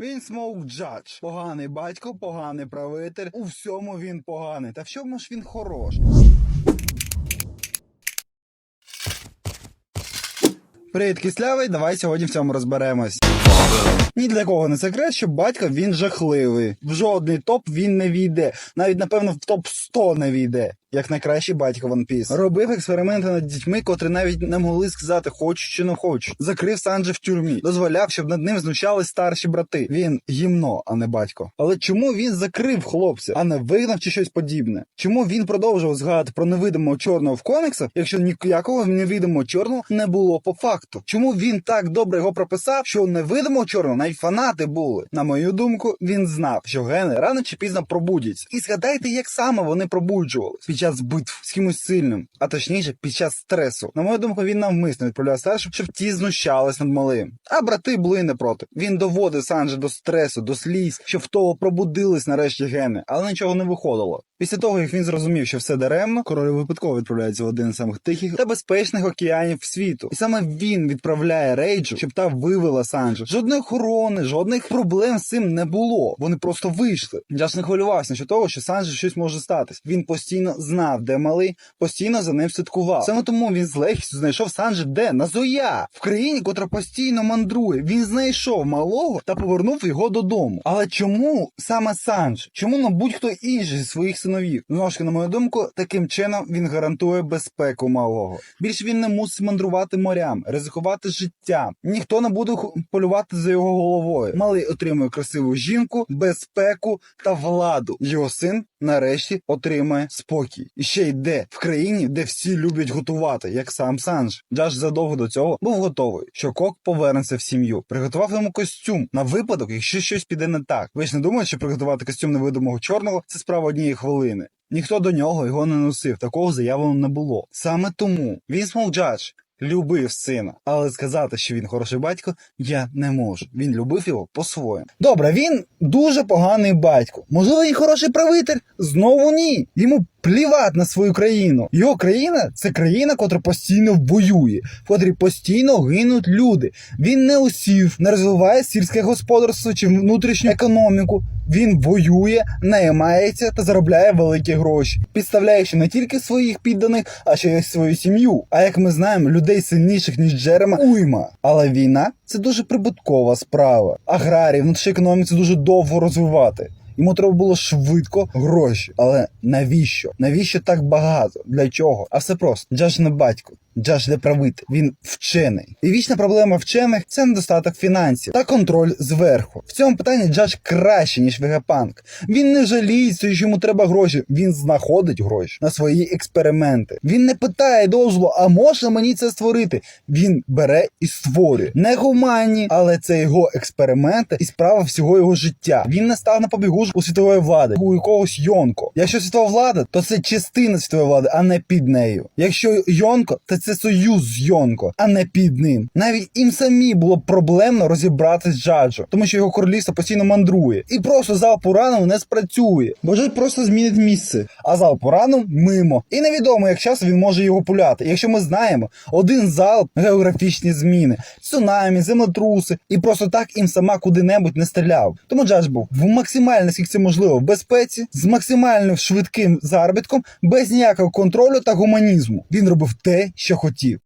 Він смоук джадж. Поганий батько, поганий правитель. У всьому він поганий. Та в чому ж він хорош? Привіт, кислявий, давай сьогодні в цьому розберемось. Ні для кого не секрет, що батько він жахливий. В жодний топ він не війде. Навіть, напевно, в топ 100 не війде. Як найкращий батько One Piece. Робив експерименти над дітьми, котрі навіть не могли сказати хочу чи не хочу. Закрив Санджі в тюрмі, дозволяв, щоб над ним знущались старші брати. Він гімно, а не батько. Але чому він закрив хлопця, а не вигнав чи щось подібне? Чому він продовжував згадувати про невидимого чорного в коміксах, якщо ніякого невидимого чорного не було по факту? Чому він так добре його прописав, що невидимого чорного навіть фанати були? На мою думку, він знав, що гени рано чи пізно пробудяться. І згадайте, як саме вони пробуджувались під час битв з кимось сильним, а точніше під час стресу. На мою думку, він навмисно відправляв старшим, щоб ті знущались над малим. А брати були не проти. Він доводив Санджа до стресу, до сліз, щоб в того пробудились нарешті гени, але нічого не виходило. Після того, як він зрозумів, що все даремно, король випадково відправляється в один з самих тихих та безпечних океанів світу. І саме він відправляє рейджу, щоб та вивела Санджа. Жодної охорони, жодних проблем з цим не було. Вони просто вийшли. Джаш не хвилювався що того, що Санджі щось може статись. Він постійно знав, де малий, постійно за ним слідкував. Саме тому він з легкістю знайшов Санджі де на Зоя в країні, котра постійно мандрує. Він знайшов малого та повернув його додому. Але чому саме Санджі? Чому не будь-хто інший зі своїх синовів? Знову ж на мою думку, таким чином він гарантує безпеку малого. Більше він не мусить мандрувати морям, ризикувати життям. Ніхто не буде полювати за його головою. Малий отримує красиву жінку, безпеку та владу. Його син нарешті отримає спокій. І ще йде в країні, де всі люблять готувати, як сам Санж. Джаш задовго до цього був готовий, що Кок повернеться в сім'ю. Приготував йому костюм на випадок, якщо щось піде не так. Ви ж не думаєте, що приготувати костюм невидимого чорного це справа однієї хвилини. Ніхто до нього його не носив, такого заявлено не було. Саме тому він Джадж любив сина, але сказати, що він хороший батько, я не можу. Він любив його по-своєму. Добре, він дуже поганий батько. Можливо, він хороший правитель? Знову ні. Йому плівати на свою країну. Його країна це країна, котра постійно воює, в котрій постійно гинуть люди. Він не осів, не розвиває сільське господарство чи внутрішню економіку. Він воює, наймається та заробляє великі гроші, підставляючи не тільки своїх підданих, а ще й свою сім'ю. А як ми знаємо, людей сильніших ніж Джерема уйма. Але війна це дуже прибуткова справа. Аграрії, внутрішню економіку це дуже довго розвивати. Йому треба було швидко гроші. Але навіщо? Навіщо так багато? Для чого? А все просто. Джаш не батько. Джаш не правитель. Він вчений. І вічна проблема вчених це недостаток фінансів та контроль зверху. В цьому питанні Джаш краще, ніж Вегапанк. Він не жаліється, що йому треба гроші. Він знаходить гроші на свої експерименти. Він не питає дозволу, а можна мені це створити. Він бере і створює. Не гуманні, але це його експерименти і справа всього його життя. Він не став на побігу у світової влади, у якогось Йонко. Якщо світова влада, то це частина світової влади, а не під нею. Якщо Йонко, то це союз з Йонко, а не під ним. Навіть їм самі було проблемно розібратися з Джаджо, тому що його королівство постійно мандрує. І просто залп урану не спрацює. Бо ж просто змінить місце. А залп урану мимо. І невідомо, як часто він може його пуляти. Якщо ми знаємо, один залп географічні зміни, цунамі, землетруси, і просто так їм сама куди-небудь не стріляв. Тому Джадж був в максимально скільки це можливо в безпеці, з максимально швидким заробітком, без ніякого контролю та гуманізму. Він робив те, що хотів.